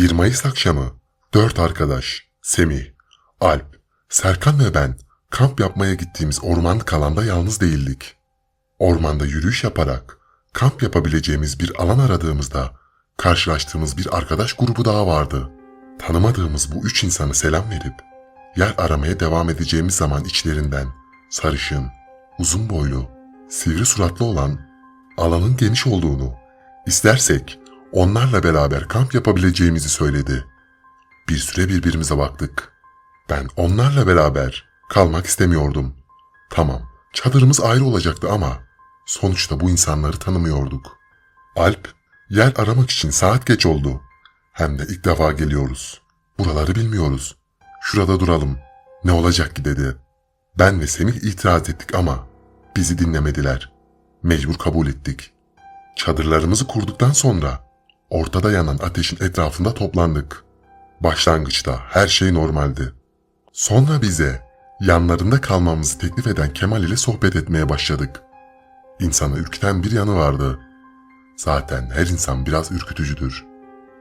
1 Mayıs akşamı dört arkadaş Semih, Alp, Serkan ve ben kamp yapmaya gittiğimiz ormanlık alanda yalnız değildik. Ormanda yürüyüş yaparak kamp yapabileceğimiz bir alan aradığımızda karşılaştığımız bir arkadaş grubu daha vardı. Tanımadığımız bu üç insanı selam verip yer aramaya devam edeceğimiz zaman içlerinden sarışın, uzun boylu, sivri suratlı olan alanın geniş olduğunu, istersek onlarla beraber kamp yapabileceğimizi söyledi. Bir süre birbirimize baktık. Ben onlarla beraber kalmak istemiyordum. Tamam, çadırımız ayrı olacaktı ama sonuçta bu insanları tanımıyorduk. Alp, yer aramak için saat geç oldu. Hem de ilk defa geliyoruz. Buraları bilmiyoruz. Şurada duralım. Ne olacak ki dedi. Ben ve Semih itiraz ettik ama bizi dinlemediler. Mecbur kabul ettik. Çadırlarımızı kurduktan sonra ortada yanan ateşin etrafında toplandık. Başlangıçta her şey normaldi. Sonra bize yanlarında kalmamızı teklif eden Kemal ile sohbet etmeye başladık. İnsanı ürküten bir yanı vardı. Zaten her insan biraz ürkütücüdür.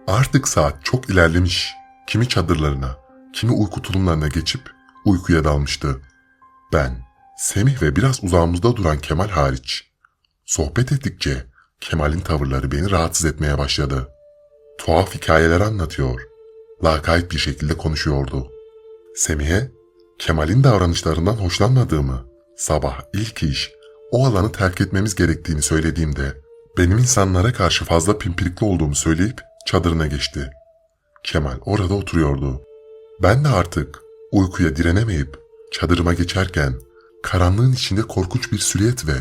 Artık saat çok ilerlemiş. Kimi çadırlarına, kimi uyku tulumlarına geçip uykuya dalmıştı. Ben, Semih ve biraz uzağımızda duran Kemal hariç. Sohbet ettikçe Kemal'in tavırları beni rahatsız etmeye başladı. Tuhaf hikayeler anlatıyor. Lakayt bir şekilde konuşuyordu. Semih'e Kemal'in davranışlarından hoşlanmadığımı, sabah ilk iş o alanı terk etmemiz gerektiğini söylediğimde benim insanlara karşı fazla pimpirikli olduğumu söyleyip çadırına geçti. Kemal orada oturuyordu. Ben de artık uykuya direnemeyip çadırıma geçerken karanlığın içinde korkunç bir silüet ve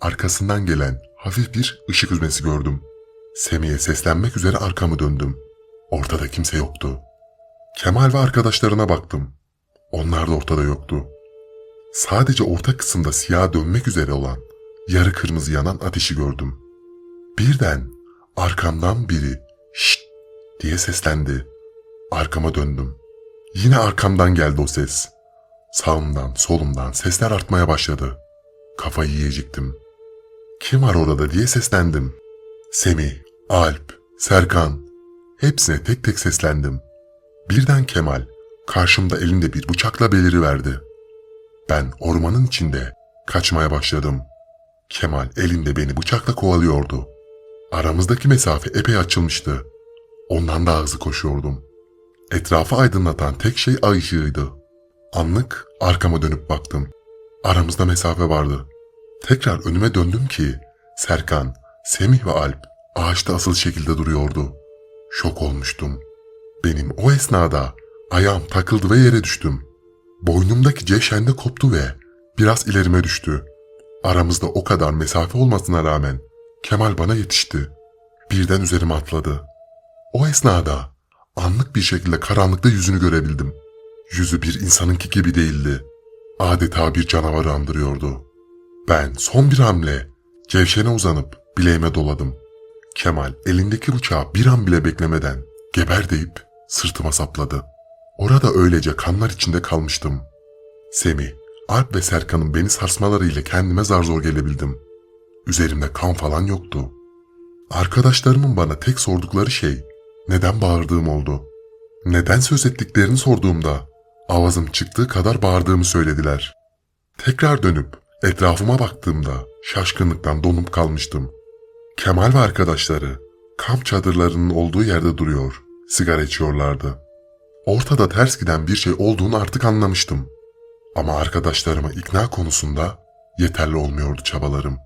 arkasından gelen hafif bir ışık üzmesi gördüm. Semih'e seslenmek üzere arkamı döndüm. Ortada kimse yoktu. Kemal ve arkadaşlarına baktım. Onlar da ortada yoktu. Sadece orta kısımda siyah dönmek üzere olan yarı kırmızı yanan ateşi gördüm. Birden arkamdan biri şşt diye seslendi. Arkama döndüm. Yine arkamdan geldi o ses. Sağımdan solumdan sesler artmaya başladı. Kafayı yiyecektim. Kim var orada diye seslendim. Semih, Alp, Serkan. Hepsine tek tek seslendim. Birden Kemal karşımda elinde bir bıçakla beliriverdi. Ben ormanın içinde kaçmaya başladım. Kemal elinde beni bıçakla kovalıyordu. Aramızdaki mesafe epey açılmıştı. Ondan daha hızlı koşuyordum. Etrafı aydınlatan tek şey ay ışığıydı. Anlık arkama dönüp baktım. Aramızda mesafe vardı. Tekrar önüme döndüm ki Serkan, Semih ve Alp ağaçta asıl şekilde duruyordu. Şok olmuştum. Benim o esnada ayağım takıldı ve yere düştüm. Boynumdaki ceşende koptu ve biraz ilerime düştü. Aramızda o kadar mesafe olmasına rağmen Kemal bana yetişti. Birden üzerime atladı. O esnada anlık bir şekilde karanlıkta yüzünü görebildim. Yüzü bir insanınki gibi değildi. Adeta bir canavarı andırıyordu. Ben son bir hamle cevşene uzanıp bileğime doladım. Kemal elindeki bıçağı bir an bile beklemeden geber deyip sırtıma sapladı. Orada öylece kanlar içinde kalmıştım. Semih, Alp ve Serkan'ın beni sarsmalarıyla kendime zar zor gelebildim. Üzerimde kan falan yoktu. Arkadaşlarımın bana tek sordukları şey neden bağırdığım oldu. Neden söz ettiklerini sorduğumda avazım çıktığı kadar bağırdığımı söylediler. Tekrar dönüp etrafıma baktığımda şaşkınlıktan donup kalmıştım. Kemal ve arkadaşları kamp çadırlarının olduğu yerde duruyor, sigara içiyorlardı. Ortada ters giden bir şey olduğunu artık anlamıştım. Ama arkadaşlarımı ikna konusunda yeterli olmuyordu çabalarım.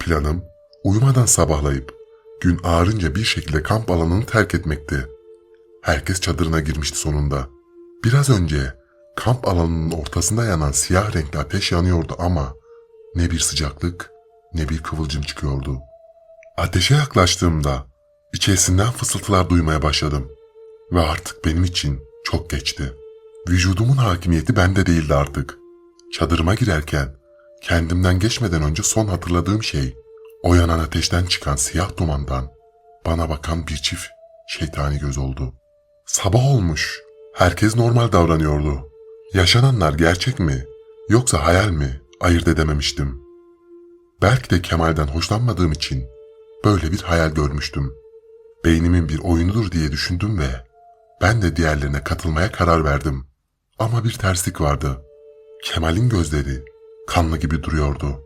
Planım uyumadan sabahlayıp gün ağarınca bir şekilde kamp alanını terk etmekti. Herkes çadırına girmişti sonunda. Biraz önce kamp alanının ortasında yanan siyah renkli ateş yanıyordu ama ne bir sıcaklık ne bir kıvılcım çıkıyordu. Ateşe yaklaştığımda içerisinden fısıltılar duymaya başladım ve artık benim için çok geçti. Vücudumun hakimiyeti bende değildi artık. Çadırıma girerken kendimden geçmeden önce son hatırladığım şey o yanan ateşten çıkan siyah dumandan bana bakan bir çift şeytani göz oldu. Sabah olmuş. Herkes normal davranıyordu. Yaşananlar gerçek mi yoksa hayal mi ayırt edememiştim. Belki de Kemal'den hoşlanmadığım için böyle bir hayal görmüştüm. Beynimin bir oyunudur diye düşündüm ve Ben de diğerlerine katılmaya karar verdim. Ama bir terslik vardı. Kemal'in gözleri kanlı gibi duruyordu.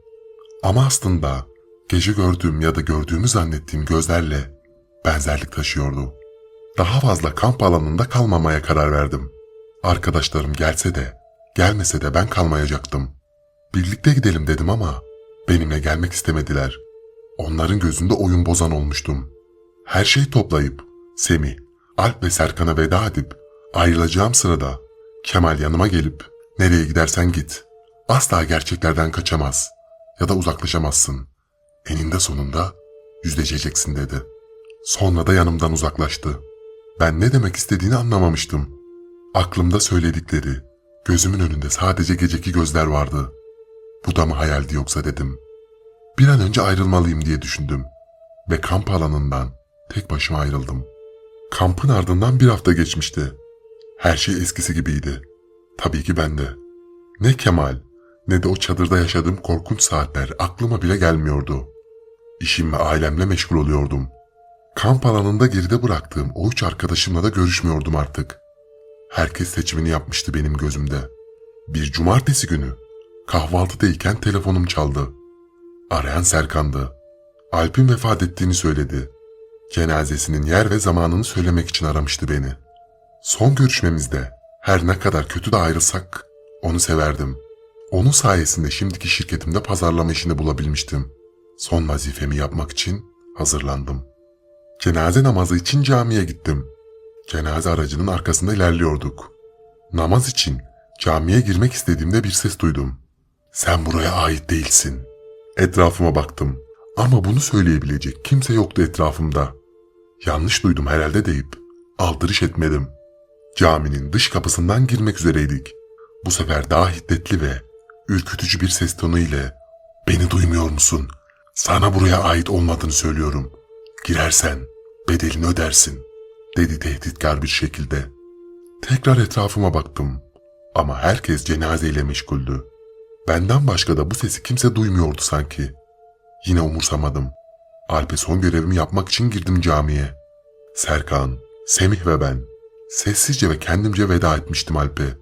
Ama aslında gece gördüğüm ya da gördüğümü zannettiğim gözlerle benzerlik taşıyordu. Daha fazla kamp alanında kalmamaya karar verdim. Arkadaşlarım gelse de, gelmese de ben kalmayacaktım. Birlikte gidelim dedim ama benimle gelmek istemediler. Onların gözünde oyun bozan olmuştum. Her şeyi toplayıp Semih, Alp ve Serkan'a veda edip ayrılacağım sırada Kemal yanıma gelip nereye gidersen git. Asla gerçeklerden kaçamaz ya da uzaklaşamazsın. Eninde sonunda yüzleşeceksin dedi. Sonra da yanımdan uzaklaştı. Ben ne demek istediğini anlamamıştım. Aklımda söyledikleri, gözümün önünde sadece geceki gözler vardı. Bu da mı hayaldi yoksa dedim. Bir an önce ayrılmalıyım diye düşündüm. Ve kamp alanından tek başıma ayrıldım. Kampın ardından bir hafta geçmişti. Her şey eskisi gibiydi. Tabii ki ben de. Ne Kemal ne de o çadırda yaşadığım korkunç saatler aklıma bile gelmiyordu. İşim ve ailemle meşgul oluyordum. Kamp alanında geride bıraktığım o üç arkadaşımla da görüşmüyordum artık. Herkes seçimini yapmıştı benim gözümde. Bir cumartesi günü kahvaltıdayken telefonum çaldı. Arayan Serkan'dı. Alp'in vefat ettiğini söyledi. Cenazesinin yer ve zamanını söylemek için aramıştı beni. Son görüşmemizde her ne kadar kötü de ayrılsak onu severdim. Onun sayesinde şimdiki şirketimde pazarlama işini bulabilmiştim. Son vazifemi yapmak için hazırlandım. Cenaze namazı için camiye gittim. Cenaze aracının arkasında ilerliyorduk. Namaz için camiye girmek istediğimde bir ses duydum. Sen buraya ait değilsin. Etrafıma baktım ama bunu söyleyebilecek kimse yoktu etrafımda. Yanlış duydum herhalde deyip aldırış etmedim. Caminin dış kapısından girmek üzereydik. Bu sefer daha hiddetli ve ürkütücü bir ses tonu ile ''Beni duymuyor musun? Sana buraya ait olmadığını söylüyorum. Girersen bedelini ödersin.'' dedi tehditkar bir şekilde. Tekrar etrafıma baktım ama herkes cenazeyle meşguldü. Benden başka da bu sesi kimse duymuyordu sanki. Yine umursamadım. Alp'e son görevimi yapmak için girdim camiye. Serkan, Semih ve ben sessizce ve kendimce veda etmiştim Alp'e.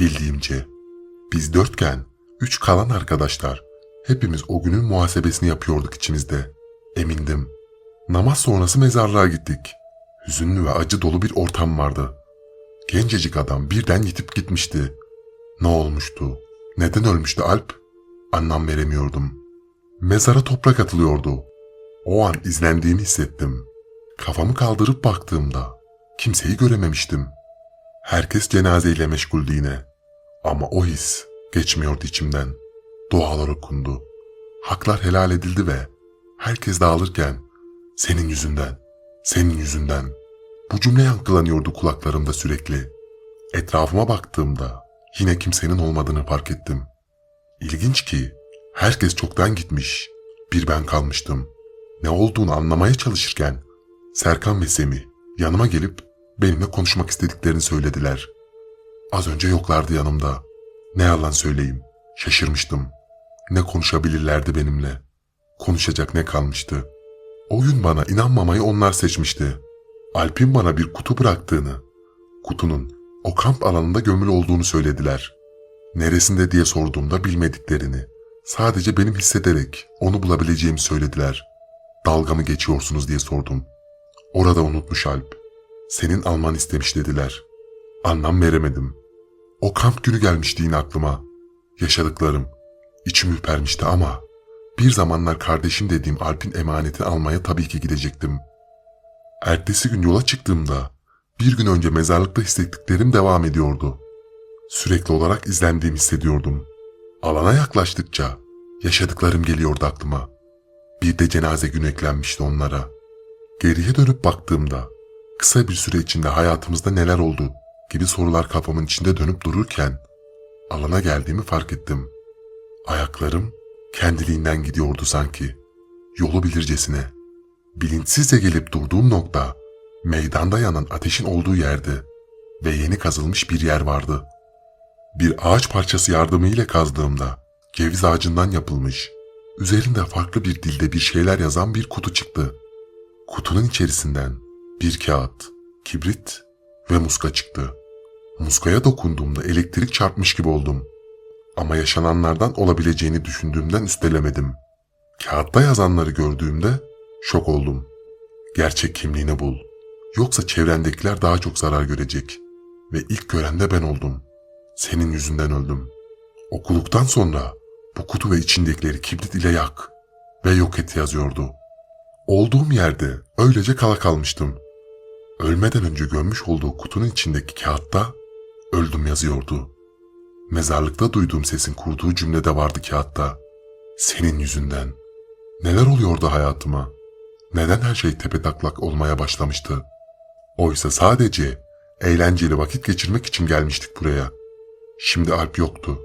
Bildiğimce. Biz dörtken üç kalan arkadaşlar hepimiz o günün muhasebesini yapıyorduk içimizde. Emindim. Namaz sonrası mezarlığa gittik. Hüzünlü ve acı dolu bir ortam vardı. Gencecik adam birden yitip gitmişti. Ne olmuştu? Neden ölmüştü Alp? Anlam veremiyordum. Mezara toprak atılıyordu. O an izlendiğimi hissettim. Kafamı kaldırıp baktığımda kimseyi görememiştim. Herkes cenazeyle meşguldü yine. Ama o his geçmiyordu içimden. Dualar okundu. Haklar helal edildi ve herkes dağılırken senin yüzünden, senin yüzünden bu cümle yankılanıyordu kulaklarımda sürekli. Etrafıma baktığımda yine kimsenin olmadığını fark ettim. İlginç ki herkes çoktan gitmiş. Bir ben kalmıştım. Ne olduğunu anlamaya çalışırken Serkan ve Semih yanıma gelip benimle konuşmak istediklerini söylediler. Az önce yoklardı yanımda. Ne yalan söyleyeyim. Şaşırmıştım. Ne konuşabilirlerdi benimle. Konuşacak ne kalmıştı. O gün bana inanmamayı onlar seçmişti. Alp'in bana bir kutu bıraktığını, kutunun o kamp alanında gömülü olduğunu söylediler. Neresinde diye sorduğumda bilmediklerini, sadece benim hissederek onu bulabileceğimi söylediler. Dalga mı geçiyorsunuz diye sordum. Orada unutmuş Alp. Senin alman istemiş dediler. Anlam veremedim. O kamp günü gelmişti yine aklıma. Yaşadıklarım. İçim ürpermişti ama bir zamanlar kardeşim dediğim Alp'in emanetini almaya tabii ki gidecektim. Ertesi gün yola çıktığımda bir gün önce mezarlıkta hissettiklerim devam ediyordu. Sürekli olarak izlendiğimi hissediyordum. Alana yaklaştıkça yaşadıklarım geliyordu aklıma. Bir de cenaze günü eklenmişti onlara. Geriye dönüp baktığımda kısa bir süre içinde hayatımızda neler oldu gibi sorular kafamın içinde dönüp dururken alana geldiğimi fark ettim. Ayaklarım kendiliğinden gidiyordu sanki. Yolu bilircesine. Bilinçsizce gelip durduğum nokta meydanda yanan ateşin olduğu yerdi ve yeni kazılmış bir yer vardı. Bir ağaç parçası yardımıyla kazdığımda ceviz ağacından yapılmış, üzerinde farklı bir dilde bir şeyler yazan bir kutu çıktı. Kutunun içerisinden bir kağıt, kibrit ve muska çıktı. Muskaya dokunduğumda elektrik çarpmış gibi oldum. Ama yaşananlardan olabileceğini düşündüğümden üstelemedim. Kağıtta yazanları gördüğümde şok oldum. Gerçek kimliğini bul. Yoksa çevrendekiler daha çok zarar görecek. Ve ilk gören de ben oldum. Senin yüzünden öldüm. Okuduktan sonra bu kutu ve içindekileri kibrit ile yak ve yok et yazıyordu. Olduğum yerde öylece kala kalmıştım. Ölmeden önce gömmüş olduğu kutunun içindeki kağıtta öldüm yazıyordu. Mezarlıkta duyduğum sesin kurduğu cümlede vardı kağıtta. Senin yüzünden. Neler oluyordu hayatıma? Neden her şey tepetaklak olmaya başlamıştı? Oysa sadece eğlenceli vakit geçirmek için gelmiştik buraya. Şimdi Alp yoktu.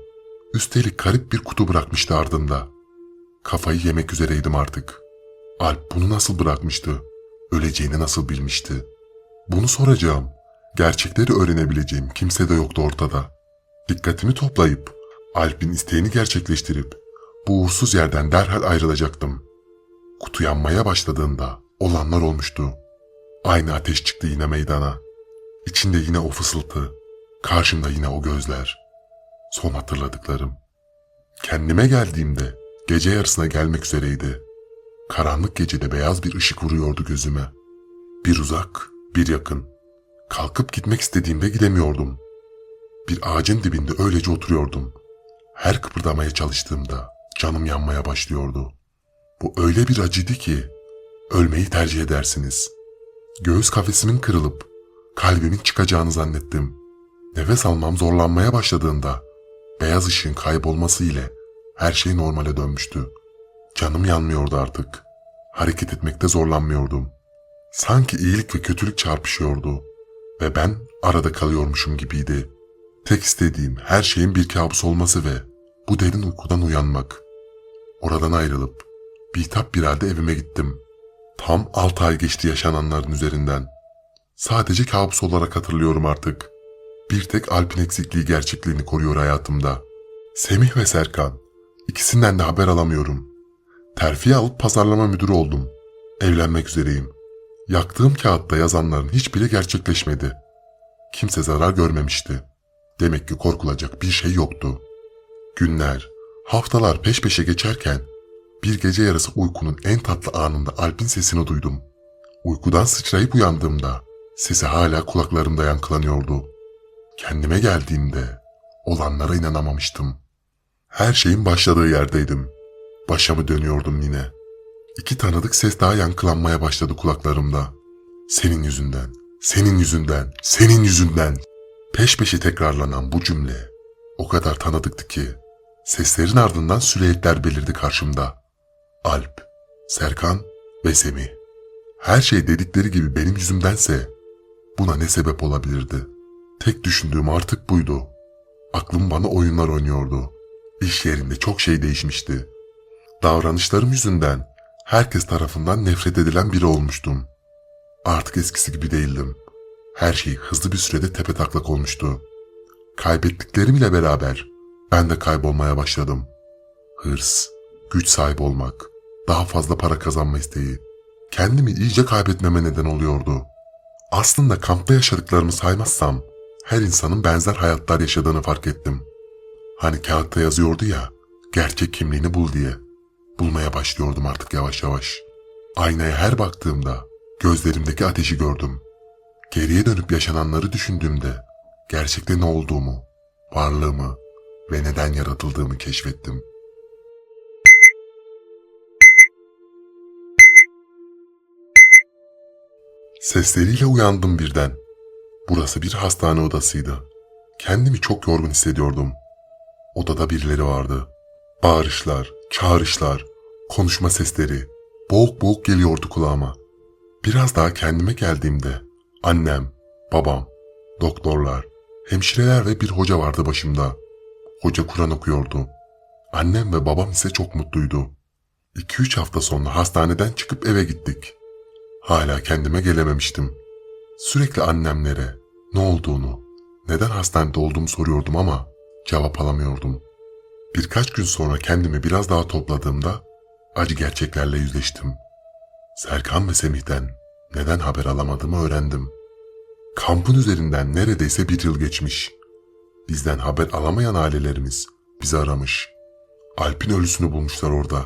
Üstelik garip bir kutu bırakmıştı ardında. Kafayı yemek üzereydim artık. Alp bunu nasıl bırakmıştı? Öleceğini nasıl bilmişti? Bunu soracağım. Gerçekleri öğrenebileceğim kimse de yoktu ortada. Dikkatimi toplayıp Alp'in isteğini gerçekleştirip bu uğursuz yerden derhal ayrılacaktım. Kutu yanmaya başladığında olanlar olmuştu. Aynı ateş çıktı yine meydana. İçinde yine o fısıltı. Karşımda yine o gözler. Son hatırladıklarım. Kendime geldiğimde gece yarısına gelmek üzereydi. Karanlık gecede beyaz bir ışık vuruyordu gözüme. Bir uzak, bir yakın. Kalkıp gitmek istediğimde gidemiyordum. Bir ağacın dibinde öylece oturuyordum. Her kıpırdamaya çalıştığımda canım yanmaya başlıyordu. Bu öyle bir acıydı ki ölmeyi tercih edersiniz. Göğüs kafesimin kırılıp kalbimin çıkacağını zannettim. Nefes almam zorlanmaya başladığında beyaz ışığın kaybolması ile her şey normale dönmüştü. Canım yanmıyordu artık. Hareket etmekte zorlanmıyordum. Sanki iyilik ve kötülük çarpışıyordu ve ben arada kalıyormuşum gibiydi. Tek istediğim her şeyin bir kabus olması ve bu derin uykudan uyanmak. Oradan ayrılıp bitap bir halde evime gittim. Tam 6 ay geçti yaşananların üzerinden. Sadece kabus olarak hatırlıyorum artık. Bir tek Alp'in eksikliği gerçekliğini koruyor hayatımda. Semih ve Serkan. İkisinden de haber alamıyorum. Terfi alıp pazarlama müdürü oldum. Evlenmek üzereyim. Yaktığım kağıtta yazanların hiçbiri gerçekleşmedi. Kimse zarar görmemişti. Demek ki korkulacak bir şey yoktu. Günler, haftalar peş peşe geçerken bir gece yarısı uykunun en tatlı anında Alp'in sesini duydum. Uykudan sıçrayıp uyandığımda sesi hala kulaklarımda yankılanıyordu. Kendime geldiğimde olanlara inanamamıştım. Her şeyin başladığı yerdeydim. Başamı dönüyordum yine. İki tanıdık ses daha yankılanmaya başladı kulaklarımda. Senin yüzünden, senin yüzünden, senin yüzünden. Peş peşe tekrarlanan bu cümle o kadar tanıdıktı ki seslerin ardından silüetler belirdi karşımda. Alp, Serkan ve Semih. Her şey dedikleri gibi benim yüzümdense buna ne sebep olabilirdi? Tek düşündüğüm artık buydu. Aklım bana oyunlar oynuyordu. İş yerinde çok şey değişmişti. Davranışlarım yüzünden herkes tarafından nefret edilen biri olmuştum. Artık eskisi gibi değildim. Her şey hızlı bir sürede tepetaklak olmuştu. Kaybettiklerimle beraber ben de kaybolmaya başladım. Hırs, güç sahibi olmak, daha fazla para kazanma isteği, kendimi iyice kaybetmeme neden oluyordu. Aslında kampta yaşadıklarımı saymazsam her insanın benzer hayatlar yaşadığını fark ettim. Hani kağıtta yazıyordu ya, gerçek kimliğini bul diye. Bulmaya başlıyordum artık yavaş yavaş. Aynaya her baktığımda gözlerimdeki ateşi gördüm. Geriye dönüp yaşananları düşündüğümde gerçekte ne olduğumu, varlığımı ve neden yaratıldığımı keşfettim. Sesleriyle uyandım birden. Burası bir hastane odasıydı. Kendimi çok yorgun hissediyordum. Odada birileri vardı. Bağırışlar, çağrışlar, konuşma sesleri boğuk boğuk geliyordu kulağıma. Biraz daha kendime geldiğimde annem, babam, doktorlar, hemşireler ve bir hoca vardı başımda. Hoca Kur'an okuyordu. Annem ve babam ise çok mutluydu. 2-3 hafta sonra hastaneden çıkıp eve gittik. Hala kendime gelememiştim. Sürekli annemlere ne olduğunu, neden hastanede olduğumu soruyordum ama cevap alamıyordum. Birkaç gün sonra kendimi biraz daha topladığımda acı gerçeklerle yüzleştim. Serkan ve Semih'ten neden haber alamadığımı öğrendim. Kampın üzerinden neredeyse bir yıl geçmiş. Bizden haber alamayan ailelerimiz bizi aramış. Alp'in ölüsünü bulmuşlar orada.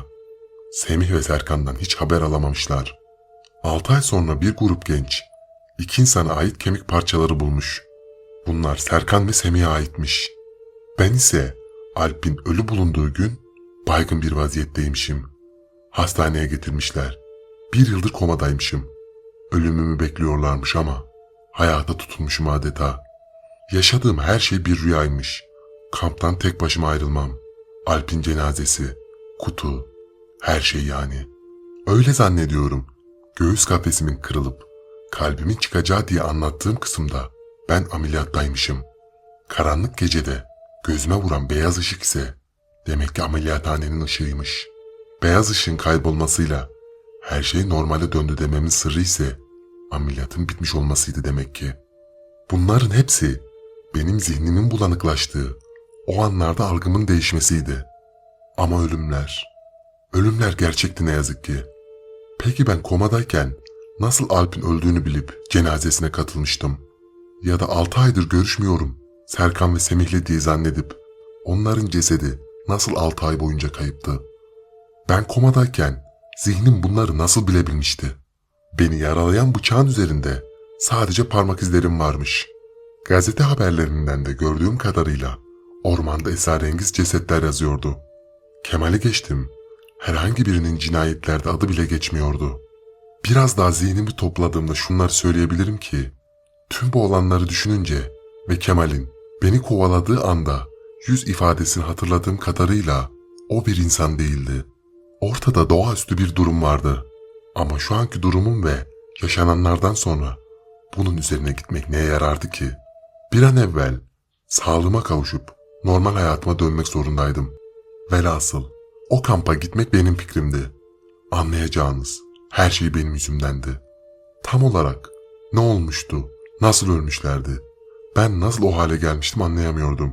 Semih ve Serkan'dan hiç haber alamamışlar. 6 ay sonra bir grup genç iki insana ait kemik parçaları bulmuş. Bunlar Serkan ve Semih'e aitmiş. Ben ise Alp'in ölü bulunduğu gün baygın bir vaziyetteymişim. Hastaneye getirmişler. Bir yıldır komadaymışım. Ölümümü bekliyorlarmış ama hayata tutulmuşum adeta. Yaşadığım her şey bir rüyaymış. Kamptan tek başıma ayrılmam. Alp'in cenazesi, kutu, her şey yani. Öyle zannediyorum. Göğüs kafesimin kırılıp kalbimin çıkacağı diye anlattığım kısımda ben ameliyattaymışım. Karanlık gecede gözüme vuran beyaz ışık ise demek ki ameliyathanenin ışığıymış. Beyaz ışığın kaybolmasıyla her şey normale döndü dememin sırrı ise ameliyatın bitmiş olmasıydı demek ki. Bunların hepsi benim zihnimin bulanıklaştığı, o anlarda algımın değişmesiydi. Ama ölümler, ölümler gerçekti ne yazık ki. Peki ben komadayken nasıl Alp'in öldüğünü bilip cenazesine katılmıştım? Ya da altı aydır görüşmüyorum Serkan ve Semih'le diye zannedip onların cesedi nasıl altı ay boyunca kayıptı? Ben komadayken zihnim bunları nasıl bilebilmişti? Beni yaralayan bıçağın üzerinde sadece parmak izlerim varmış. Gazete haberlerinden de gördüğüm kadarıyla ormanda esrarengiz cesetler yazıyordu. Kemal'i geçtim. Herhangi birinin cinayetlerde adı bile geçmiyordu. Biraz daha zihnimi topladığımda şunları söyleyebilirim ki, tüm bu olanları düşününce ve Kemal'in beni kovaladığı anda yüz ifadesini hatırladığım kadarıyla o bir insan değildi. Ortada doğaüstü bir durum vardı. Ama şu anki durumum ve yaşananlardan sonra bunun üzerine gitmek neye yarardı ki? Bir an evvel sağlığıma kavuşup normal hayatıma dönmek zorundaydım. Velhasıl o kampa gitmek benim fikrimdi. Anlayacağınız her şey benim yüzümdendi. Tam olarak ne olmuştu, nasıl ölmüşlerdi, ben nasıl o hale gelmiştim anlayamıyordum.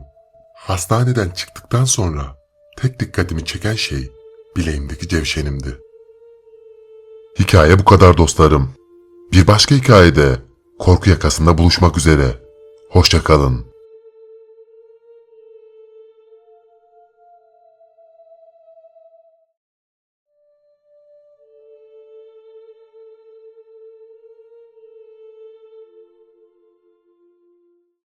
Hastaneden çıktıktan sonra tek dikkatimi çeken şey bileğimdeki cevşenimdi. Hikaye bu kadar dostlarım. Bir başka hikayede korku yakasında buluşmak üzere. Hoşçakalın.